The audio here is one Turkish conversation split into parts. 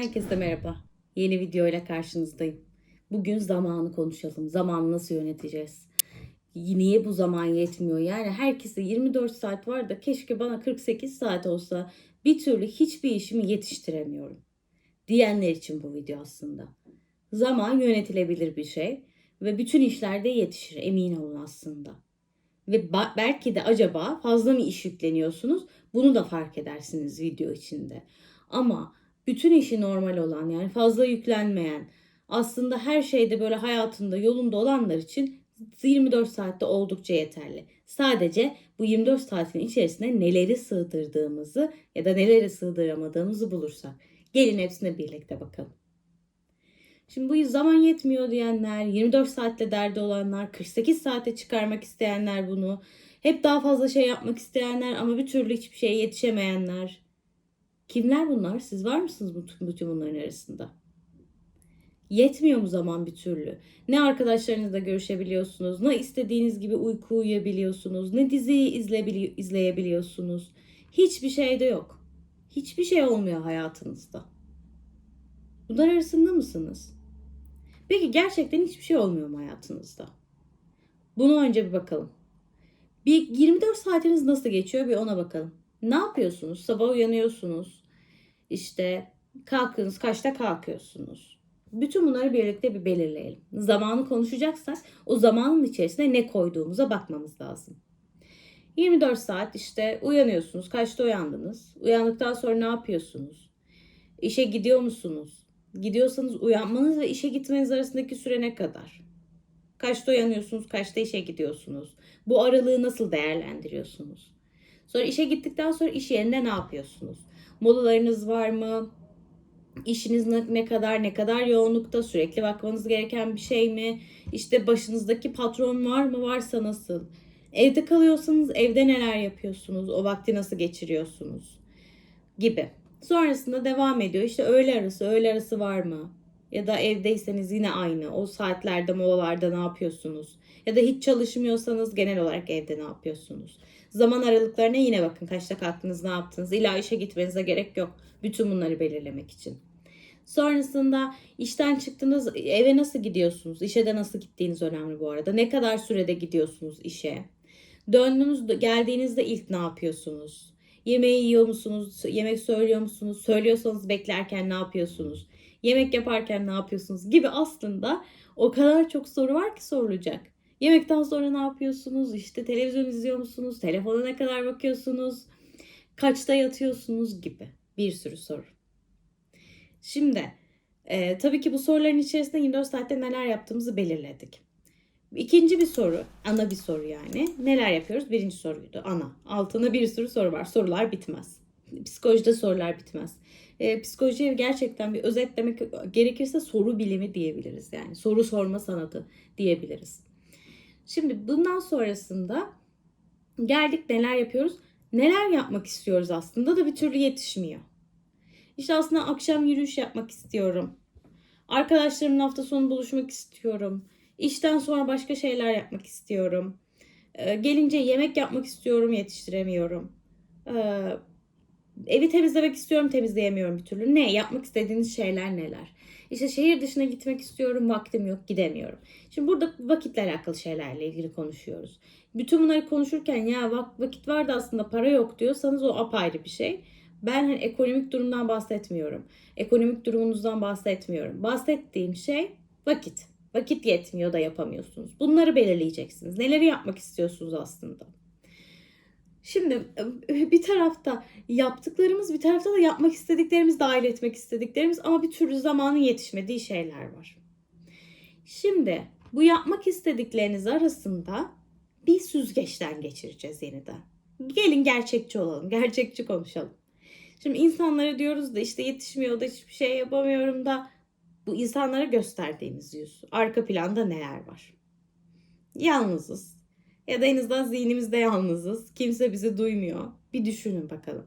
Herkese merhaba. Yeni video ile karşınızdayım. Bugün zamanı konuşalım. Zamanı nasıl yöneteceğiz? Niye bu zaman yetmiyor? Yani herkese 24 saat var da keşke bana 48 saat olsa bir türlü hiçbir işimi yetiştiremiyorum. Diyenler için bu video aslında. Zaman yönetilebilir bir şey ve bütün işlerde yetişir emin olun aslında. Ve belki de acaba fazla mı iş yükleniyorsunuz? Bunu da fark edersiniz video içinde. Ama bütün işi normal olan yani fazla yüklenmeyen aslında her şeyde böyle hayatında yolunda olanlar için 24 saatte oldukça yeterli. Sadece bu 24 saatin içerisine neleri sığdırdığımızı ya da neleri sığdıramadığımızı bulursak. Gelin hepsine birlikte bakalım. Şimdi bu zaman yetmiyor diyenler, 24 saatte derdi olanlar, 48 saate çıkarmak isteyenler bunu, hep daha fazla şey yapmak isteyenler ama bir türlü hiçbir şeye yetişemeyenler. Kimler bunlar? Siz var mısınız bütün, bunların arasında? Yetmiyor mu zaman bir türlü? Ne arkadaşlarınızla görüşebiliyorsunuz, ne istediğiniz gibi uyku uyuyabiliyorsunuz, ne diziyi izlebili- izleyebiliyorsunuz. Hiçbir şey de yok. Hiçbir şey olmuyor hayatınızda. Bunlar arasında mısınız? Peki gerçekten hiçbir şey olmuyor mu hayatınızda? Bunu önce bir bakalım. Bir 24 saatiniz nasıl geçiyor bir ona bakalım. Ne yapıyorsunuz? Sabah uyanıyorsunuz. İşte kalkınız kaçta kalkıyorsunuz? Bütün bunları birlikte bir belirleyelim. Zamanı konuşacaksak o zamanın içerisine ne koyduğumuza bakmamız lazım. 24 saat işte uyanıyorsunuz. Kaçta uyandınız? Uyandıktan sonra ne yapıyorsunuz? İşe gidiyor musunuz? Gidiyorsanız uyanmanız ve işe gitmeniz arasındaki süre ne kadar? Kaçta uyanıyorsunuz? Kaçta işe gidiyorsunuz? Bu aralığı nasıl değerlendiriyorsunuz? Sonra işe gittikten sonra iş yerinde ne yapıyorsunuz? Molalarınız var mı? İşiniz ne kadar ne kadar yoğunlukta sürekli bakmanız gereken bir şey mi? İşte başınızdaki patron var mı? Varsa nasıl? Evde kalıyorsanız evde neler yapıyorsunuz? O vakti nasıl geçiriyorsunuz? Gibi. Sonrasında devam ediyor. İşte öğle arası, öğle arası var mı? Ya da evdeyseniz yine aynı. O saatlerde, molalarda ne yapıyorsunuz? Ya da hiç çalışmıyorsanız genel olarak evde ne yapıyorsunuz? Zaman aralıklarına yine bakın. Kaçta kalktınız, ne yaptınız? İlla işe gitmenize gerek yok. Bütün bunları belirlemek için. Sonrasında işten çıktınız, eve nasıl gidiyorsunuz? İşe de nasıl gittiğiniz önemli bu arada. Ne kadar sürede gidiyorsunuz işe? Döndünüz, geldiğinizde ilk ne yapıyorsunuz? Yemeği yiyor musunuz? Yemek söylüyor musunuz? Söylüyorsanız beklerken ne yapıyorsunuz? Yemek yaparken ne yapıyorsunuz? Gibi aslında o kadar çok soru var ki sorulacak. Yemekten sonra ne yapıyorsunuz? İşte televizyon izliyor musunuz? Telefona ne kadar bakıyorsunuz? Kaçta yatıyorsunuz gibi bir sürü soru. Şimdi e, tabii ki bu soruların içerisinde 24 saatte neler yaptığımızı belirledik. İkinci bir soru, ana bir soru yani. Neler yapıyoruz? Birinci soruydu, ana. Altına bir sürü soru var. Sorular bitmez. Psikolojide sorular bitmez. E, psikolojiye gerçekten bir özetlemek gerekirse soru bilimi diyebiliriz. Yani soru sorma sanatı diyebiliriz. Şimdi bundan sonrasında geldik neler yapıyoruz? Neler yapmak istiyoruz aslında da bir türlü yetişmiyor. İşte aslında akşam yürüyüş yapmak istiyorum. Arkadaşlarımla hafta sonu buluşmak istiyorum. İşten sonra başka şeyler yapmak istiyorum. Ee, gelince yemek yapmak istiyorum, yetiştiremiyorum. Ee, evi temizlemek istiyorum, temizleyemiyorum bir türlü. Ne? Yapmak istediğiniz şeyler neler? İşte şehir dışına gitmek istiyorum, vaktim yok, gidemiyorum. Şimdi burada vakitle alakalı şeylerle ilgili konuşuyoruz. Bütün bunları konuşurken ya vakit vardı aslında para yok diyorsanız o apayrı bir şey. Ben hani ekonomik durumdan bahsetmiyorum. Ekonomik durumunuzdan bahsetmiyorum. Bahsettiğim şey vakit. Vakit yetmiyor da yapamıyorsunuz. Bunları belirleyeceksiniz. Neleri yapmak istiyorsunuz aslında? Şimdi bir tarafta yaptıklarımız, bir tarafta da yapmak istediklerimiz, dahil etmek istediklerimiz ama bir türlü zamanın yetişmediği şeyler var. Şimdi bu yapmak istedikleriniz arasında bir süzgeçten geçireceğiz yeniden. Gelin gerçekçi olalım, gerçekçi konuşalım. Şimdi insanlara diyoruz da işte yetişmiyor da hiçbir şey yapamıyorum da bu insanlara gösterdiğimiz yüz. Arka planda neler var? Yalnızız. Ya da en azından zihnimizde yalnızız. Kimse bizi duymuyor. Bir düşünün bakalım.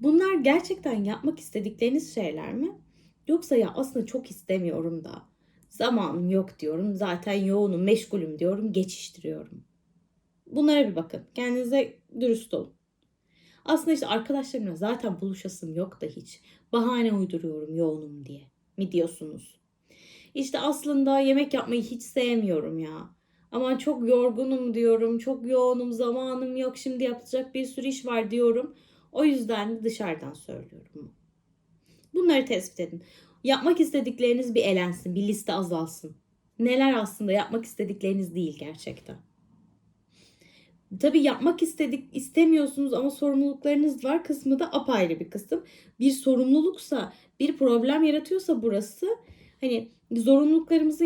Bunlar gerçekten yapmak istedikleriniz şeyler mi? Yoksa ya aslında çok istemiyorum da zamanım yok diyorum. Zaten yoğunum, meşgulüm diyorum, geçiştiriyorum. Bunlara bir bakın. Kendinize dürüst olun. Aslında işte arkadaşlarımla zaten buluşasım yok da hiç. Bahane uyduruyorum yoğunum diye mi diyorsunuz? İşte aslında yemek yapmayı hiç sevmiyorum ya. Ama çok yorgunum diyorum, çok yoğunum, zamanım yok, şimdi yapacak bir sürü iş var diyorum. O yüzden de dışarıdan söylüyorum. Bunları tespit edin. Yapmak istedikleriniz bir elensin, bir liste azalsın. Neler aslında yapmak istedikleriniz değil gerçekten. Tabii yapmak istedik istemiyorsunuz ama sorumluluklarınız var kısmı da apayrı bir kısım. Bir sorumluluksa, bir problem yaratıyorsa burası hani zorunluluklarımızı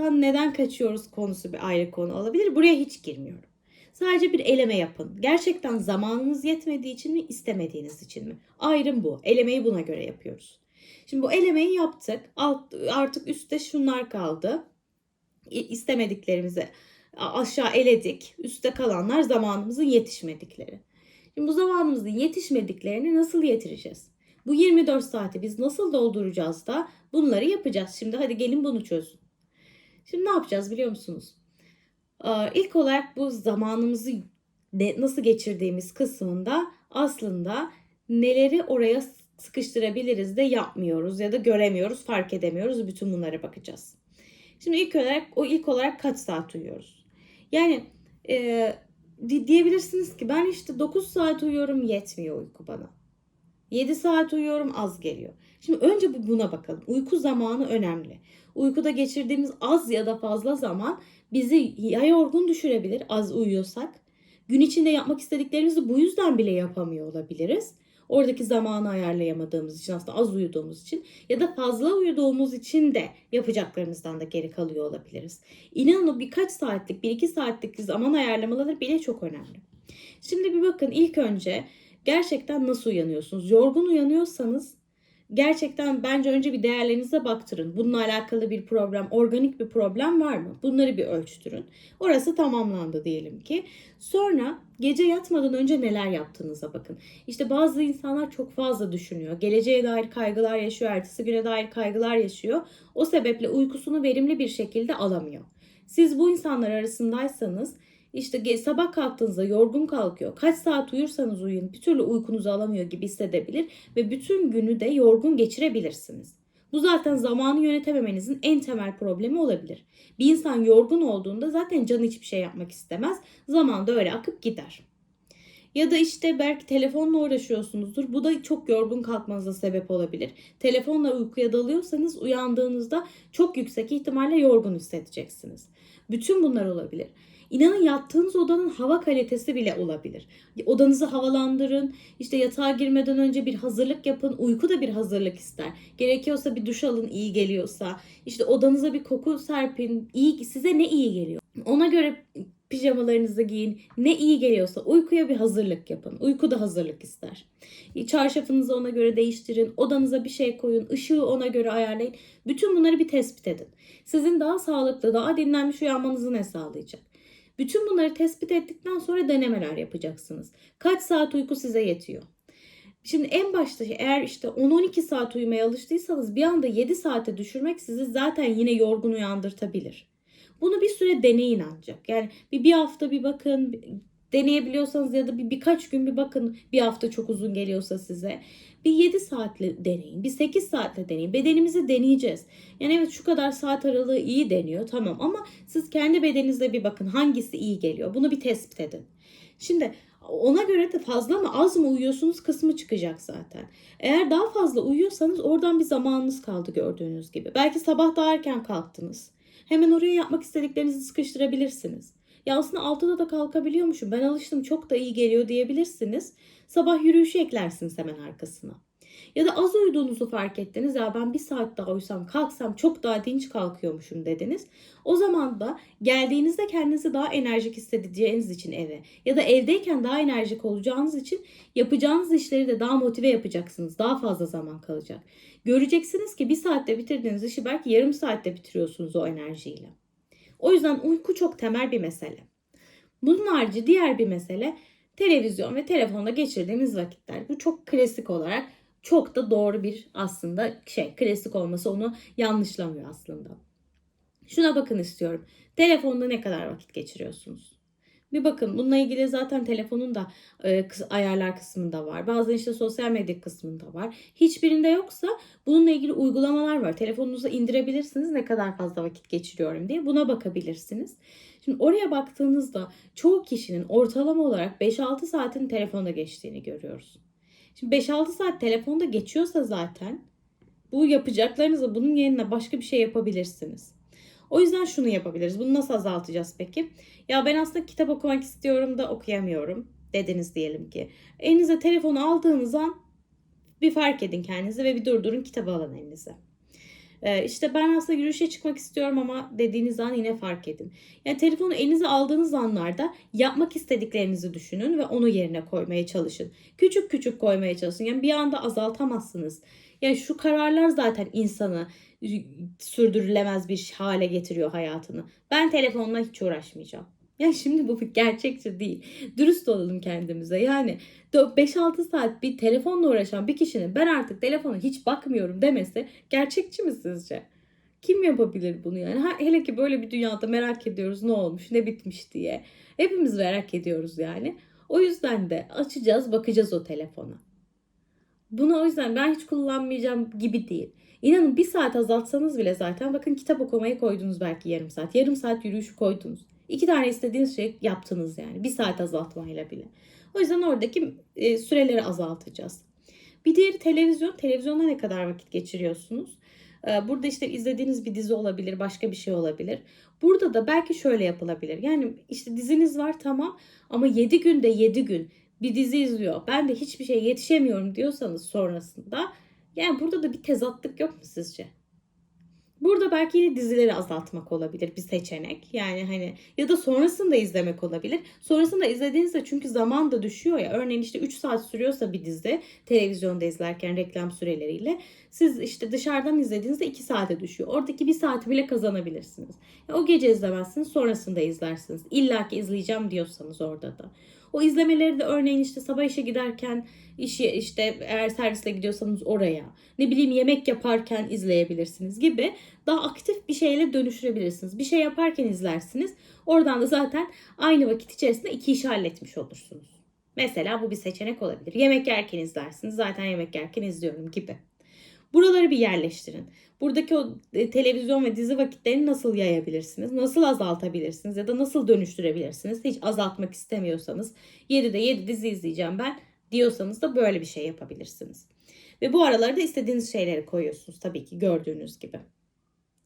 yapmaktan neden kaçıyoruz konusu bir ayrı konu olabilir. Buraya hiç girmiyorum. Sadece bir eleme yapın. Gerçekten zamanınız yetmediği için mi, istemediğiniz için mi? Ayrım bu. Elemeyi buna göre yapıyoruz. Şimdi bu elemeyi yaptık. Alt, artık üstte şunlar kaldı. İstemediklerimizi aşağı eledik. Üstte kalanlar zamanımızın yetişmedikleri. Şimdi bu zamanımızın yetişmediklerini nasıl getireceğiz? Bu 24 saati biz nasıl dolduracağız da bunları yapacağız. Şimdi hadi gelin bunu çözün. Şimdi ne yapacağız biliyor musunuz? Ee, İlk olarak bu zamanımızı nasıl geçirdiğimiz kısmında aslında neleri oraya sıkıştırabiliriz de yapmıyoruz ya da göremiyoruz, fark edemiyoruz. Bütün bunlara bakacağız. Şimdi ilk olarak o ilk olarak kaç saat uyuyoruz? Yani e, di- diyebilirsiniz ki ben işte 9 saat uyuyorum yetmiyor uyku bana. 7 saat uyuyorum az geliyor. Şimdi önce buna bakalım. Uyku zamanı önemli. Uykuda geçirdiğimiz az ya da fazla zaman bizi ya yorgun düşürebilir az uyuyorsak. Gün içinde yapmak istediklerimizi bu yüzden bile yapamıyor olabiliriz. Oradaki zamanı ayarlayamadığımız için aslında az uyuduğumuz için ya da fazla uyuduğumuz için de yapacaklarımızdan da geri kalıyor olabiliriz. İnanın o birkaç saatlik, bir iki saatlik zaman ayarlamaları bile çok önemli. Şimdi bir bakın ilk önce gerçekten nasıl uyanıyorsunuz? Yorgun uyanıyorsanız gerçekten bence önce bir değerlerinize baktırın. Bununla alakalı bir problem, organik bir problem var mı? Bunları bir ölçtürün. Orası tamamlandı diyelim ki. Sonra gece yatmadan önce neler yaptığınıza bakın. İşte bazı insanlar çok fazla düşünüyor. Geleceğe dair kaygılar yaşıyor, ertesi güne dair kaygılar yaşıyor. O sebeple uykusunu verimli bir şekilde alamıyor. Siz bu insanlar arasındaysanız işte sabah kalktığınızda yorgun kalkıyor. Kaç saat uyursanız uyuyun bir türlü uykunuzu alamıyor gibi hissedebilir ve bütün günü de yorgun geçirebilirsiniz. Bu zaten zamanı yönetememenizin en temel problemi olabilir. Bir insan yorgun olduğunda zaten canı hiçbir şey yapmak istemez. Zaman da öyle akıp gider. Ya da işte belki telefonla uğraşıyorsunuzdur. Bu da çok yorgun kalkmanıza sebep olabilir. Telefonla uykuya dalıyorsanız uyandığınızda çok yüksek ihtimalle yorgun hissedeceksiniz. Bütün bunlar olabilir. İnanın yattığınız odanın hava kalitesi bile olabilir. Odanızı havalandırın. İşte yatağa girmeden önce bir hazırlık yapın. Uyku da bir hazırlık ister. Gerekiyorsa bir duş alın iyi geliyorsa. İşte odanıza bir koku serpin. İyi, size ne iyi geliyor? Ona göre pijamalarınızı giyin. Ne iyi geliyorsa uykuya bir hazırlık yapın. Uyku da hazırlık ister. Çarşafınızı ona göre değiştirin. Odanıza bir şey koyun. ışığı ona göre ayarlayın. Bütün bunları bir tespit edin. Sizin daha sağlıklı, daha dinlenmiş uyanmanızı ne sağlayacak? Bütün bunları tespit ettikten sonra denemeler yapacaksınız. Kaç saat uyku size yetiyor? Şimdi en başta eğer işte 10-12 saat uyumaya alıştıysanız bir anda 7 saate düşürmek sizi zaten yine yorgun uyandırtabilir. Bunu bir süre deneyin ancak. Yani bir, bir hafta bir bakın deneyebiliyorsanız ya da bir birkaç gün bir bakın bir hafta çok uzun geliyorsa size. Bir 7 saatle deneyin. Bir 8 saatle deneyin. Bedenimizi deneyeceğiz. Yani evet şu kadar saat aralığı iyi deniyor tamam ama siz kendi bedeninizde bir bakın hangisi iyi geliyor. Bunu bir tespit edin. Şimdi ona göre de fazla mı az mı uyuyorsunuz kısmı çıkacak zaten. Eğer daha fazla uyuyorsanız oradan bir zamanınız kaldı gördüğünüz gibi. Belki sabah daha erken kalktınız. Hemen oraya yapmak istediklerinizi sıkıştırabilirsiniz. Ya aslında 6'da da kalkabiliyormuşum. Ben alıştım çok da iyi geliyor diyebilirsiniz. Sabah yürüyüşü eklersiniz hemen arkasına. Ya da az uyuduğunuzu fark ettiniz. Ya ben bir saat daha uyusam kalksam çok daha dinç kalkıyormuşum dediniz. O zaman da geldiğinizde kendinizi daha enerjik hissedeceğiniz için eve ya da evdeyken daha enerjik olacağınız için yapacağınız işleri de daha motive yapacaksınız. Daha fazla zaman kalacak. Göreceksiniz ki bir saatte bitirdiğiniz işi belki yarım saatte bitiriyorsunuz o enerjiyle. O yüzden uyku çok temel bir mesele. Bunun harici diğer bir mesele televizyon ve telefonda geçirdiğimiz vakitler. Bu çok klasik olarak çok da doğru bir aslında şey klasik olması onu yanlışlamıyor aslında. Şuna bakın istiyorum. Telefonda ne kadar vakit geçiriyorsunuz? Bir bakın bununla ilgili zaten telefonun da e, ayarlar kısmında var. Bazen işte sosyal medya kısmında var. Hiçbirinde yoksa bununla ilgili uygulamalar var. Telefonunuza indirebilirsiniz ne kadar fazla vakit geçiriyorum diye. Buna bakabilirsiniz. Şimdi oraya baktığınızda çoğu kişinin ortalama olarak 5-6 saatin telefonda geçtiğini görüyoruz. Şimdi 5-6 saat telefonda geçiyorsa zaten bu yapacaklarınızı bunun yerine başka bir şey yapabilirsiniz. O yüzden şunu yapabiliriz. Bunu nasıl azaltacağız peki? Ya ben aslında kitap okumak istiyorum da okuyamıyorum dediniz diyelim ki. Elinize telefonu aldığınız an bir fark edin kendinizi ve bir durdurun kitabı alın elinize. Ee, işte ben aslında yürüyüşe çıkmak istiyorum ama dediğiniz an yine fark edin. Yani telefonu elinize aldığınız anlarda yapmak istediklerinizi düşünün ve onu yerine koymaya çalışın. Küçük küçük koymaya çalışın. Yani bir anda azaltamazsınız. Yani şu kararlar zaten insanı sürdürülemez bir hale getiriyor hayatını. Ben telefonla hiç uğraşmayacağım. Ya şimdi bu gerçekçi değil. Dürüst olalım kendimize. Yani 5-6 saat bir telefonla uğraşan bir kişinin ben artık telefona hiç bakmıyorum demesi gerçekçi mi sizce? Kim yapabilir bunu yani? Ha, hele ki böyle bir dünyada merak ediyoruz ne olmuş, ne bitmiş diye. Hepimiz merak ediyoruz yani. O yüzden de açacağız, bakacağız o telefona. Bunu o yüzden ben hiç kullanmayacağım gibi değil. İnanın bir saat azaltsanız bile zaten bakın kitap okumayı koydunuz belki yarım saat. Yarım saat yürüyüşü koydunuz. İki tane istediğiniz şey yaptınız yani. Bir saat azaltmayla bile. O yüzden oradaki e, süreleri azaltacağız. Bir diğeri televizyon. Televizyonda ne kadar vakit geçiriyorsunuz? E, burada işte izlediğiniz bir dizi olabilir, başka bir şey olabilir. Burada da belki şöyle yapılabilir. Yani işte diziniz var tamam ama 7 günde 7 gün bir dizi izliyor. Ben de hiçbir şey yetişemiyorum diyorsanız sonrasında yani burada da bir tezatlık yok mu sizce? Burada belki yine dizileri azaltmak olabilir bir seçenek. Yani hani ya da sonrasında izlemek olabilir. Sonrasında izlediğinizde çünkü zaman da düşüyor ya. Örneğin işte 3 saat sürüyorsa bir dizi televizyonda izlerken reklam süreleriyle siz işte dışarıdan izlediğinizde 2 saate düşüyor. Oradaki 1 saati bile kazanabilirsiniz. O gece izlemezsiniz sonrasında izlersiniz. İlla ki izleyeceğim diyorsanız orada da. O izlemeleri de örneğin işte sabah işe giderken işe işte eğer servisle gidiyorsanız oraya ne bileyim yemek yaparken izleyebilirsiniz gibi daha aktif bir şeyle dönüştürebilirsiniz. Bir şey yaparken izlersiniz. Oradan da zaten aynı vakit içerisinde iki işi halletmiş olursunuz. Mesela bu bir seçenek olabilir. Yemek yerken izlersiniz. Zaten yemek yerken izliyorum gibi. Buraları bir yerleştirin. Buradaki o e, televizyon ve dizi vakitlerini nasıl yayabilirsiniz? Nasıl azaltabilirsiniz? Ya da nasıl dönüştürebilirsiniz? Hiç azaltmak istemiyorsanız 7'de 7 dizi izleyeceğim ben diyorsanız da böyle bir şey yapabilirsiniz. Ve bu aralarda istediğiniz şeyleri koyuyorsunuz tabii ki gördüğünüz gibi.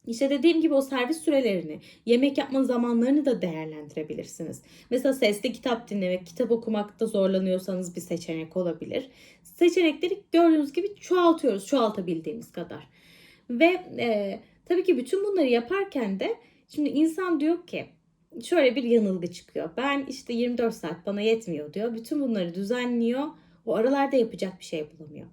İşte dediğim gibi o servis sürelerini, yemek yapma zamanlarını da değerlendirebilirsiniz. Mesela sesli kitap dinlemek, kitap okumakta zorlanıyorsanız bir seçenek olabilir. Seçenekleri gördüğünüz gibi çoğaltıyoruz, çoğaltabildiğimiz kadar. Ve e, tabii ki bütün bunları yaparken de şimdi insan diyor ki şöyle bir yanılgı çıkıyor. Ben işte 24 saat bana yetmiyor diyor. Bütün bunları düzenliyor. O aralarda yapacak bir şey bulamıyor.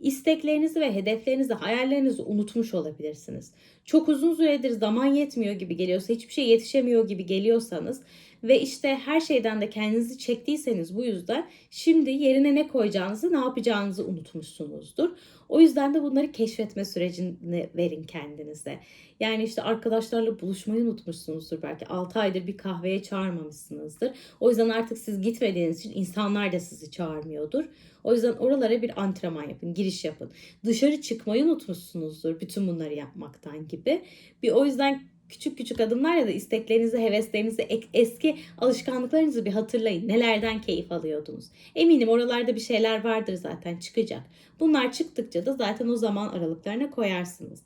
İsteklerinizi ve hedeflerinizi, hayallerinizi unutmuş olabilirsiniz. Çok uzun süredir zaman yetmiyor gibi geliyorsa, hiçbir şey yetişemiyor gibi geliyorsanız ve işte her şeyden de kendinizi çektiyseniz bu yüzden şimdi yerine ne koyacağınızı, ne yapacağınızı unutmuşsunuzdur. O yüzden de bunları keşfetme sürecini verin kendinize. Yani işte arkadaşlarla buluşmayı unutmuşsunuzdur belki. 6 aydır bir kahveye çağırmamışsınızdır. O yüzden artık siz gitmediğiniz için insanlar da sizi çağırmıyordur. O yüzden oralara bir antrenman yapın, giriş yapın. Dışarı çıkmayı unutmuşsunuzdur bütün bunları yapmaktan gibi. Bir o yüzden küçük küçük adımlar ya da isteklerinizi, heveslerinizi, eski alışkanlıklarınızı bir hatırlayın. Nelerden keyif alıyordunuz? Eminim oralarda bir şeyler vardır zaten çıkacak. Bunlar çıktıkça da zaten o zaman aralıklarına koyarsınız.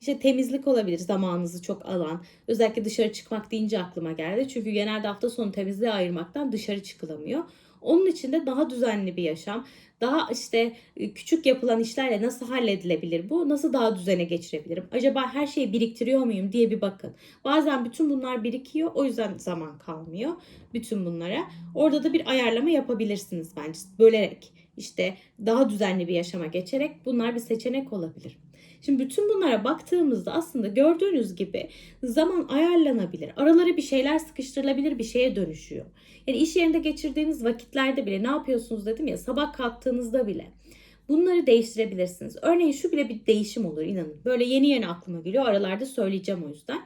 İşte temizlik olabilir zamanınızı çok alan. Özellikle dışarı çıkmak deyince aklıma geldi. Çünkü genelde hafta sonu temizliğe ayırmaktan dışarı çıkılamıyor. Onun için de daha düzenli bir yaşam, daha işte küçük yapılan işlerle nasıl halledilebilir bu? Nasıl daha düzene geçirebilirim? Acaba her şeyi biriktiriyor muyum diye bir bakın. Bazen bütün bunlar birikiyor. O yüzden zaman kalmıyor bütün bunlara. Orada da bir ayarlama yapabilirsiniz bence. Bölerek işte daha düzenli bir yaşama geçerek bunlar bir seçenek olabilir. Şimdi bütün bunlara baktığımızda aslında gördüğünüz gibi zaman ayarlanabilir. Aralara bir şeyler sıkıştırılabilir bir şeye dönüşüyor. Yani iş yerinde geçirdiğiniz vakitlerde bile ne yapıyorsunuz dedim ya sabah kalktığınızda bile bunları değiştirebilirsiniz. Örneğin şu bile bir değişim olur inanın. Böyle yeni yeni aklıma geliyor. Aralarda söyleyeceğim o yüzden.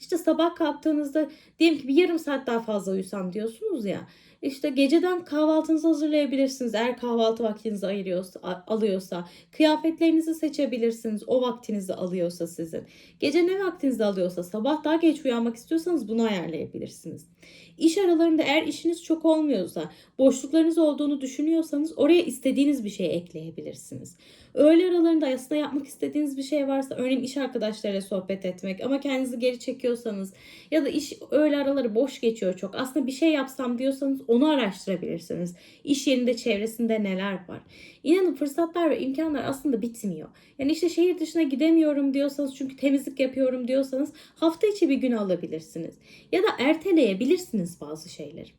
İşte sabah kalktığınızda diyelim ki bir yarım saat daha fazla uyusam diyorsunuz ya. İşte geceden kahvaltınızı hazırlayabilirsiniz eğer kahvaltı vaktinizi ayırıyorsa, alıyorsa. Kıyafetlerinizi seçebilirsiniz o vaktinizi alıyorsa sizin. Gece ne vaktinizi alıyorsa sabah daha geç uyanmak istiyorsanız bunu ayarlayabilirsiniz. İş aralarında eğer işiniz çok olmuyorsa, boşluklarınız olduğunu düşünüyorsanız oraya istediğiniz bir şey ekleyebilirsiniz. Öğle aralarında aslında yapmak istediğiniz bir şey varsa, örneğin iş arkadaşlarıyla sohbet etmek ama kendinizi geri çekiyorsanız ya da iş öğle araları boş geçiyor çok. Aslında bir şey yapsam diyorsanız onu araştırabilirsiniz. İş yerinde çevresinde neler var. İnanın fırsatlar ve imkanlar aslında bitmiyor. Yani işte şehir dışına gidemiyorum diyorsanız çünkü temizlik yapıyorum diyorsanız hafta içi bir gün alabilirsiniz. Ya da erteleyebilirsiniz bazı şeyleri.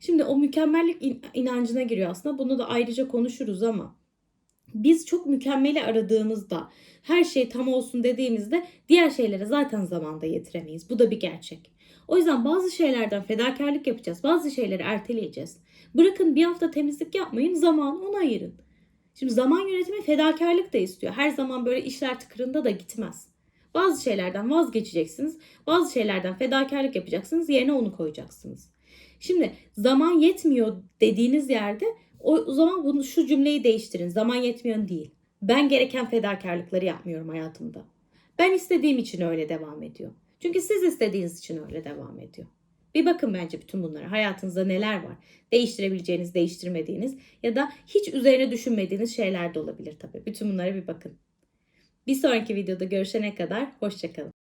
Şimdi o mükemmellik in- inancına giriyor aslında. Bunu da ayrıca konuşuruz ama biz çok mükemmeli aradığımızda her şey tam olsun dediğimizde diğer şeylere zaten zamanda yetiremeyiz. Bu da bir gerçek. O yüzden bazı şeylerden fedakarlık yapacağız. Bazı şeyleri erteleyeceğiz. Bırakın bir hafta temizlik yapmayın, zaman ona ayırın. Şimdi zaman yönetimi fedakarlık da istiyor. Her zaman böyle işler tıkırında da gitmez. Bazı şeylerden vazgeçeceksiniz. Bazı şeylerden fedakarlık yapacaksınız. Yerine onu koyacaksınız. Şimdi zaman yetmiyor dediğiniz yerde o zaman bunu şu cümleyi değiştirin. Zaman yetmiyor değil. Ben gereken fedakarlıkları yapmıyorum hayatımda. Ben istediğim için öyle devam ediyor. Çünkü siz istediğiniz için öyle devam ediyor. Bir bakın bence bütün bunlara. Hayatınızda neler var? Değiştirebileceğiniz, değiştirmediğiniz ya da hiç üzerine düşünmediğiniz şeyler de olabilir tabii. Bütün bunlara bir bakın. Bir sonraki videoda görüşene kadar hoşçakalın.